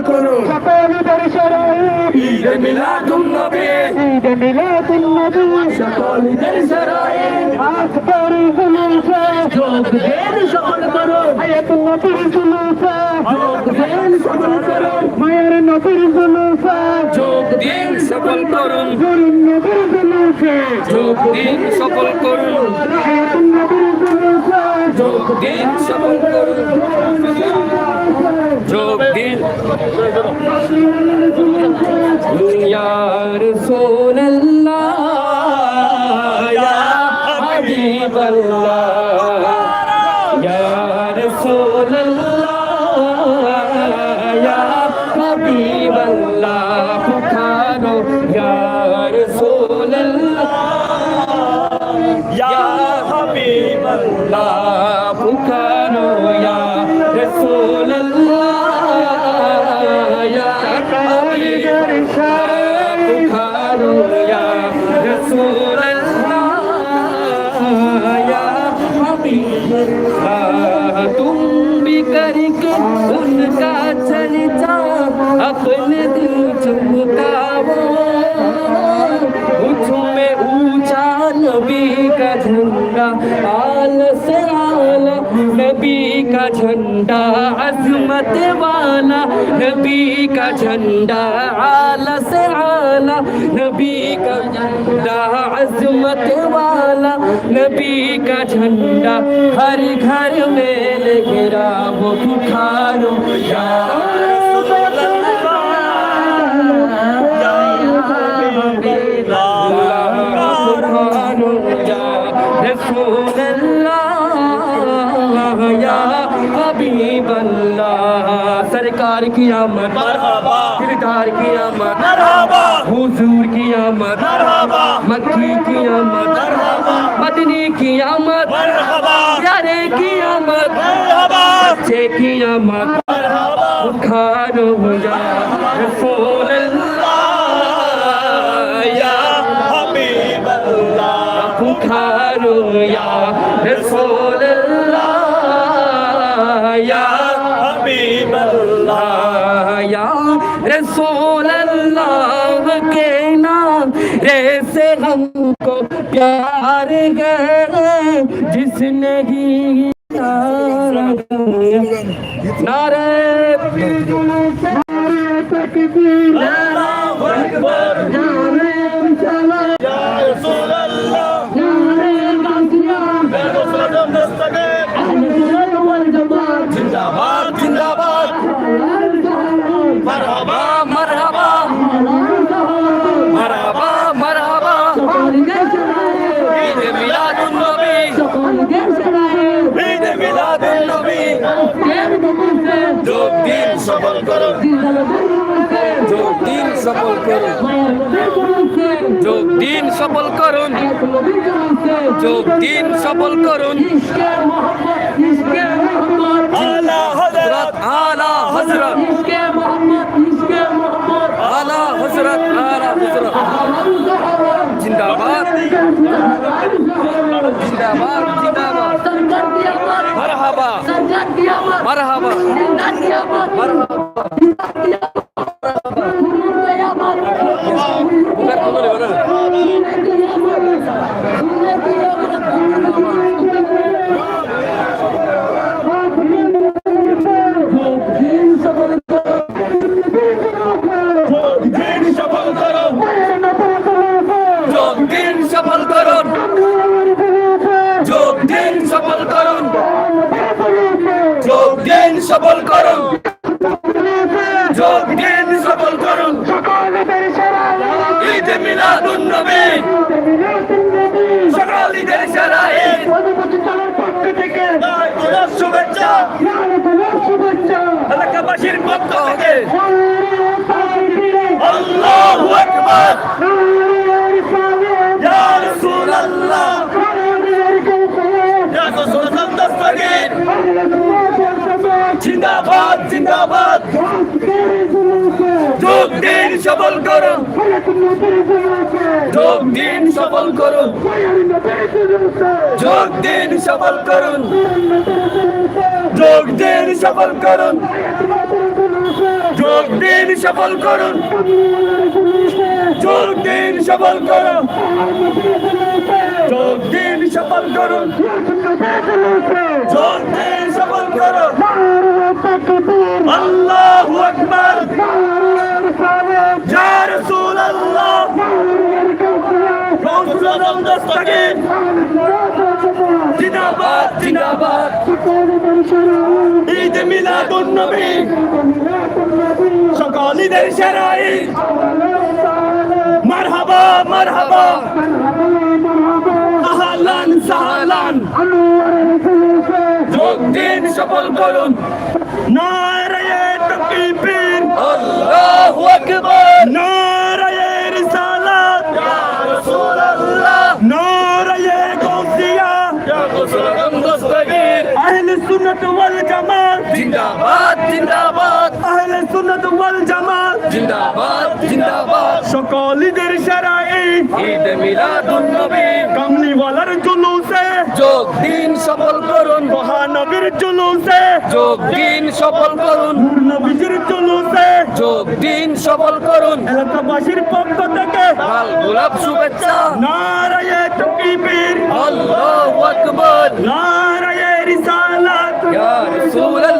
সফল করো সকল দর্শরাই ঈদ মিলাদুন নবী। ঈদ মিলাদুন নবী। সকল দর্শরাই আকবর জলিসে। যোগ দেন সফল করো। হায়াতুন নবীর জলিসে। যোগ দেন সফল করো। মায়ের নবীর জলিসে। যোগ দিন সফল করুন। জোরন নবীর জলিসে। যোগ দিন সফল করুন। হায়াতুন নবীর জলিসে। যোগ দিন সফল করুন। যোগ দিন ইয়া রাসূলুল্লাহ नबी का झंडा आला से आला नबी का झंडा अजमत वाला नबी का झंडा हर घर में लेकर वो पुकारो या पुकारो या रसूल सरकार की आमद किरदार की आमद हुजूर की आमद मक्की की आमद मदनी की आमद प्यारे की आमद बच्चे की आमद बुखारो या रसूल अल्लाह या हबीब अल्लाह बुखारो या गए जिसने সফল করুন যোগ দিন সফল করুন যোগ দিন সফল করুন আলা হযরত আলা হজরত আলা হজরত আলা হজরত জিন্দাবাদ জিন্দাবাদ জিন্দাবাদ মারহাবা মারহাবা বুকের জিন্দাবাদ জিন্দাবাদ। যোগ দিন, সবল করো যোগ দিন, সবল করুন। যোগ দিন, সবল করুন। যোগ দিন, সবল করুন। যোগ দিন সফল করুন। যোগ দিন সফল করুন। যোগ দিন সফল করুন। যোগ দিন সফল করুন। আল্লাহু আকবার। ইয়া রাসূলুল্লাহ। রাসূলুল্লাহ দস্তগীর জিন্দাবাদ জিন্দাবাদ। ঈদ মিলাদুন নবী। সকল ঈদের ঈদ। মারহাবা মারহাবা। আহলান সাহলান। যোগ দিন সফল করুন। জিন্দাবাদ জিন্দাবাদ। আহলে সুন্নাত ওয়াল জামাত। জিন্দাবাদ জিন্দাবাদ। সকল ঈদের সেরা ঈদ। মিলাদুন নবী। কামলিওয়ালার জুলুসে। যোগ দিন সফল করুন। মহানবীর জুলুসে। যোগ দিন সফল করুন। নবীজির জুলুসে। যোগ দিন সফল করুন। এলাকাবাসীর পক্ষ থেকে লাল গোলাপ শুভেচ্ছা। নারায়ে তাকবীর। আল্লাহু আকবার। নারায়ে রিসালাত। ইয়া রাসূলুল্লাহ।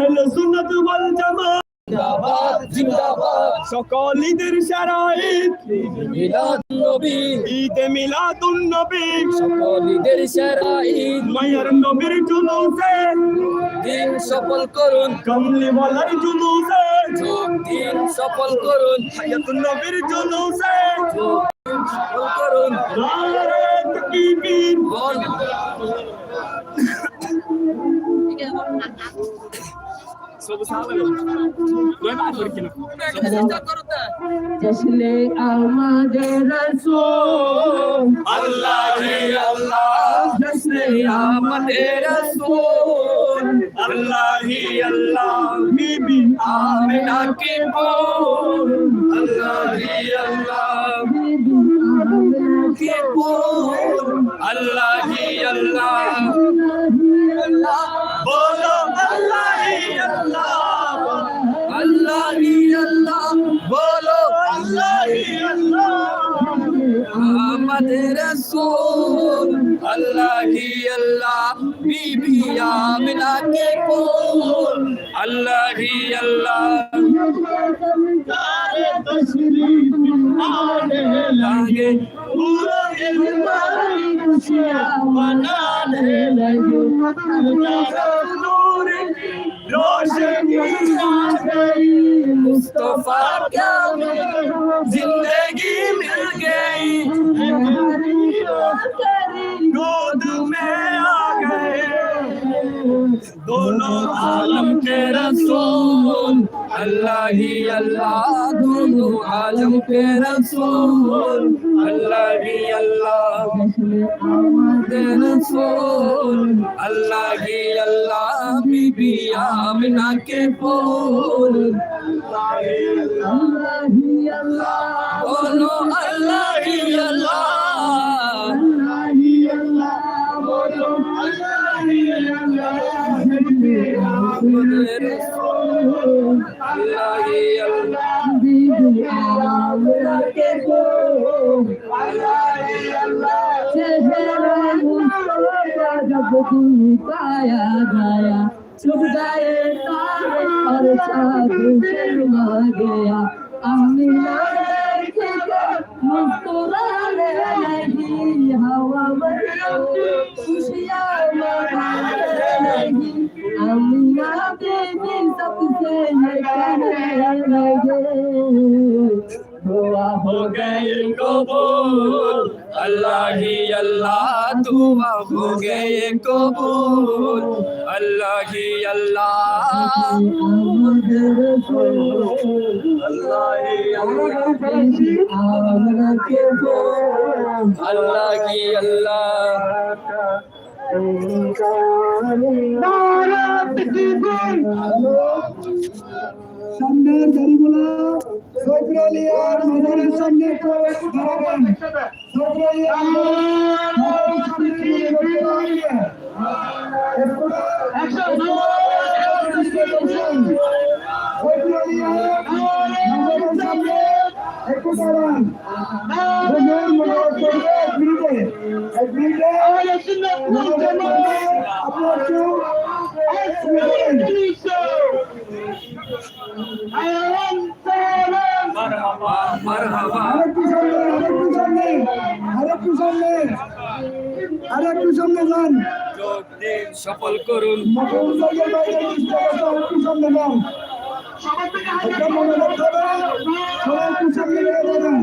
আহলে সুন্নাত ওয়াল জামাত। জিন্দাবাদ জিন্দাবাদ। সকল ঈদের ঈদ। মিলাদ নবী। ঈদে মিলাদুন নবী। সকল ঈদের ঈদ। মায়ের নবীর জুলুসে। দিন সফল করুন। কমলিওয়ালার জুলুসে। দিন সফল করুন। হায়াতুন নবীর জুলুসে। সফল করুন। তাকবীর বল। জশনে আমাদের রসুল আল্লাহ হে আল্লাহ জশ্নে আমাদের রাসূল আল্লাহ হে আল্লাহ বিবি আমিনা কে বোন আল্লাহ হি আল্লাহ আল্লাহ হি আল্লাহ বলো আমাদের রাসূল আল্লাহ হি আল্লাহ বিবি আমিনা কে কোল আল্লাহ হি আল্লাহ লাগে পুরো नूर रोशनी मुस्तफा क्या जिंदगी मिल गई गोद में आ गए दोनों आलम के रसूल अल्लाह ही अल्लाह दोनों आलम के रसूल अल्लाह ही अल्लाह के रसूल अल्लाह ही अल्लाह बीबी आमिना के फूल बोलो अल्लाह ही अल्लाह পায়া গায়া চুপ গায়ে তার সাধুষের মা গয়া আমি খুশিয়া दुआ हो गई कबूल अल्लाह ही अल्लाह दुआ हो गए कबूल अल्लाह ही अल्लाह अल्लाह ही अल्लाह की अल्लाह সামনের গাড়িগুলো আর মাজারের সামনে দাঁড়াবেন সামনে একটু দাঁড়াবেন। একটু Saiful every day. Ahora sin la puta madre. Apoyo. আরেকটু সামনে যান সফল করুন আরেকটু সামনে যান সবাই একটু সামনে যান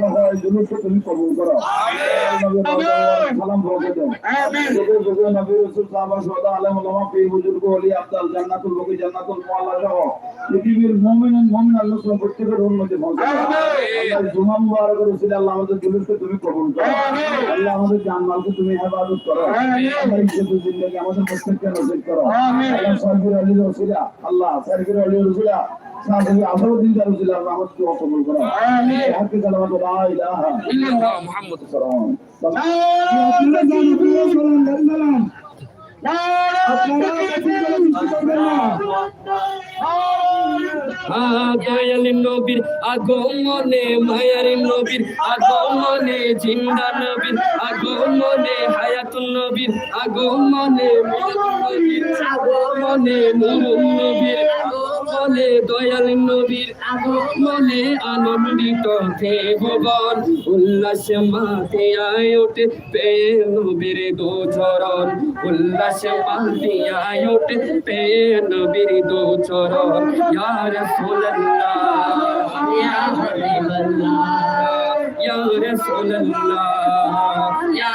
মৌলানা গরমি তুমি কবুল করো। সালাম বলতে দেন। নবী রাসূল সাহাবা সুহাদা আলেম ওলামা পীর বুজুর্গ ওলি আফদাল জান্নাতুল বকি জান্নাতুল মুআল্লা সহ পৃথিবীর মুমিন মুমিন আল্লাহ প্রত্যেকের উন্নতি জুমা আল্লাহ আমাদের জুলুসকে তুমি কবুল করো। আল্লাহ আমাদের জানমালকে তুমি হেফাজত করো। ইজ্জত জিন্দেগি আমাদের নসিব করো। আল্লাহ সাইফুর আলী রসুলা আল্লাহ সাইফুর আলী রসুলা সাহেব আসাদুদ্দিন রসুলা রহমতকে কবুল করো হাক্কি কালামাত লা ইলাহা ইল্লাল্লাহ মুহাম্মদ আপনারা জানেন আপনারা চলুন গাড়ি চালান আপনারা বেশি করে মিষ্টি করবেন না দয়াল নবীর আগমনে মায়ার নবীর আগমনে জিন্দা নবীর আগমনে হায়াতুন নবীর আগমনে আগমনে নবীর। আগমনে দয়াল নবীর আগমনে আনন্দিত দেবগণ উল্লাসে মাতে আয় ওঠে পেয়ে নবীর দু চরণ উল্লাসে মাতে আয় ওঠে পেয়ে নবীর দু চরণ ইয়া রাসূলুল্লাহ, ইয়া হাবিবাল্লাহ, ইয়া রাসূলুল্লাহ, ইয়া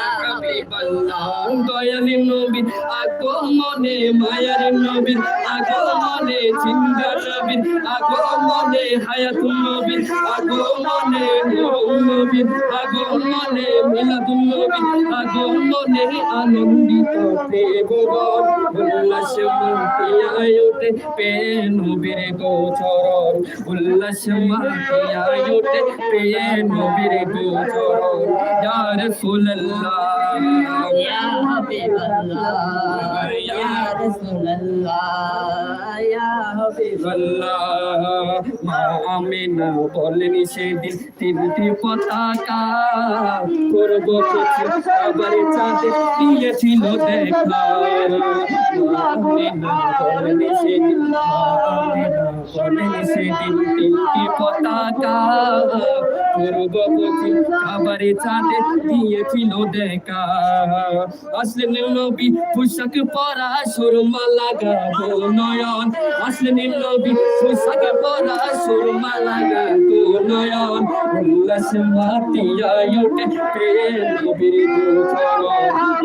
দয়ালি নবীর আগমনে মায়ার নবীর আগমনে চিন্তা নবীর আগমনে হায়াতুল নবীর আগমনে নবীর আগমনে মিলাদুল নবীর আগমনে আনন্দিত প্রেমগণ উল্লাস মাতিয়ায় ওঠে পে নবীর গোচরণ উল্লাস মাতিয়ায় ওঠে পে নবীর গোচরণ ইয়া রাসূলুল্লাহ ইয়া হাবিবাল্লাহ ইয়া রাসূলুল্লাহ ইয়া হাবিবাল্লাহ মা আমিনা বলেন সেদিন তিনটি পতাকা করব আবার চাঁদে দিয়েছিল দেখা আমিনা বলেন সেদিন বলেন সেদিন তিনটি পতাকা করব কিছু আবার চাঁদে দিয়েছিল দেখা আসলেন নবী পোশাক পরা সুরমা লাগাবো নয়ন আসলেন নবী পোশাক পরা সুরমা লাগাবো নয়ন উল্লাস মাতিয়ায় ওঠে প্রেম নবীর গোচরণ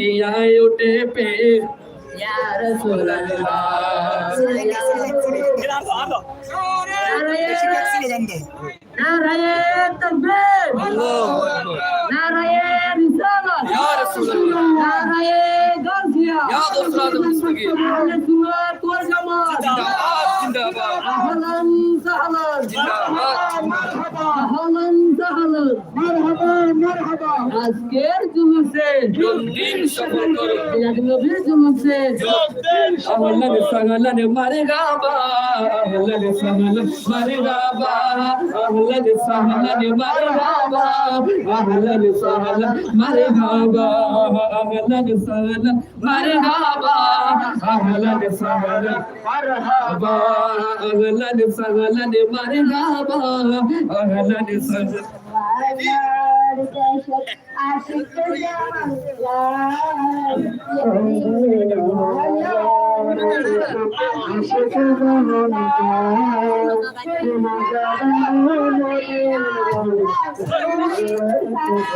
মাতিয়ায় ওঠে পে ইয়া রাসূলুল্লাহ নারায়ণ তাকবীর নারায়ণ রিসালাত ইয়া রাসূলুল্লাহ নারায়ণ গাজিয়া। ইয়া মুস্তাকিম আহলে সুন্নাত ওয়াল জামাত। জিন্দাবাদ জিন্দাবাদ। আহলান সাহলান জিন্দাবাদ। আহলান সাহলান মারহাবা মারহাবা আজকের জুলুসে দিন সফল করুন মিলাদ নবীর জুলুসে আহলান সাহলান মারহাবা আহলান সাহলান মারহাবা আহলান সাহলান মারহাবা আহলান সাহলান মারহাবা আহলান সাহলান মারহাবা আহলান সাহলান মারহাবা আহলান সাহলান মারহাবা আহলান সাহলান আশিক